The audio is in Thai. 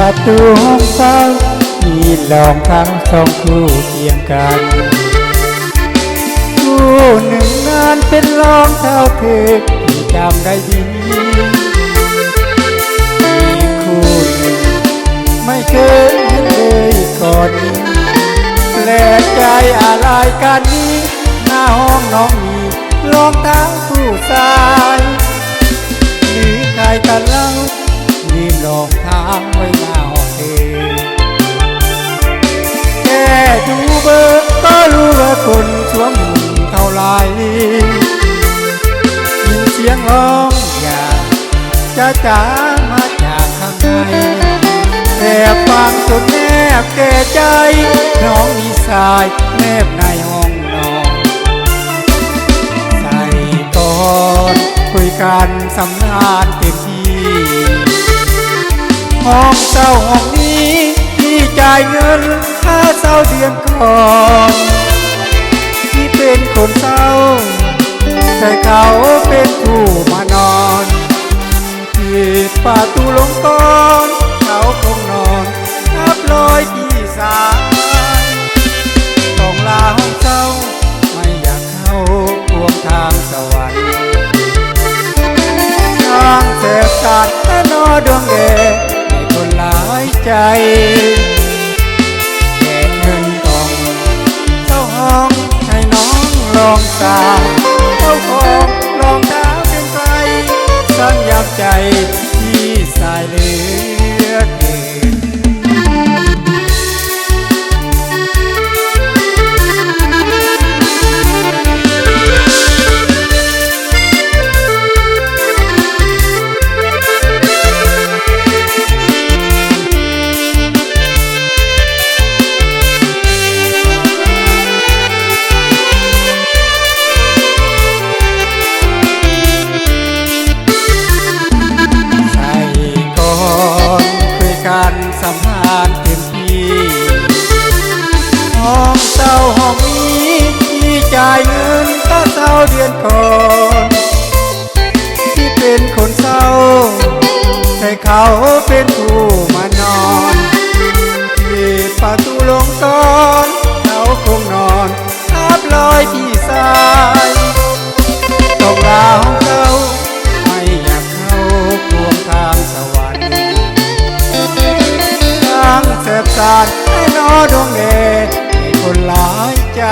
ประตูห้องเศร้ามีรองเท้าสองคู่เคียงกัน คู่หนึ่งนั้นเป็นรองเท้าเธอที่จำได้ดีอีกคู่หนึ่งไม่เคยเห็นเลยก่อนนี้แปลกใจอะไรกันนี้ หน้าห้องน้องมีรองเท้าคู่ชายหรือใครกันเล่าลืมรองเท้า จ๋ามาจากข้างในแต่ฟังจนแนบแก่ใจ น้องมีสายแนบในห้องนอน ใส่กอนคุยกันสำนานเต็มที่ห้องเช่าห้องนี้ที่จ่ายเงินค่าเช่าเดือนก่อน ที่เป็นคนเศร้าแต่เขา ที่ประตูลงกอนเขาคงนอนนับร้อยที่สายต้องลาห้องเช่าไม่อยากเข้าพวงทางสวรรค์ทางแสบสัตว์และนอดวงแก่ให้คนหลายใจแก่เงินกองเจ้าห้องให้น้องลองสาเจ้าของลองเท้าเป็นไกลสัญญาใจ ที่ เดือนก่อน ที่เป็นคนเศร้าแต่เขาเป็นผู้มานอนที่ประตูลงก่อนเขาคงนอนทับลอยที่สายต้องลาห้องเขาไม่อยากเข้าพวงทางสวรรค์ทางแสบสานให้นอดวงเดให้คนหลายใจ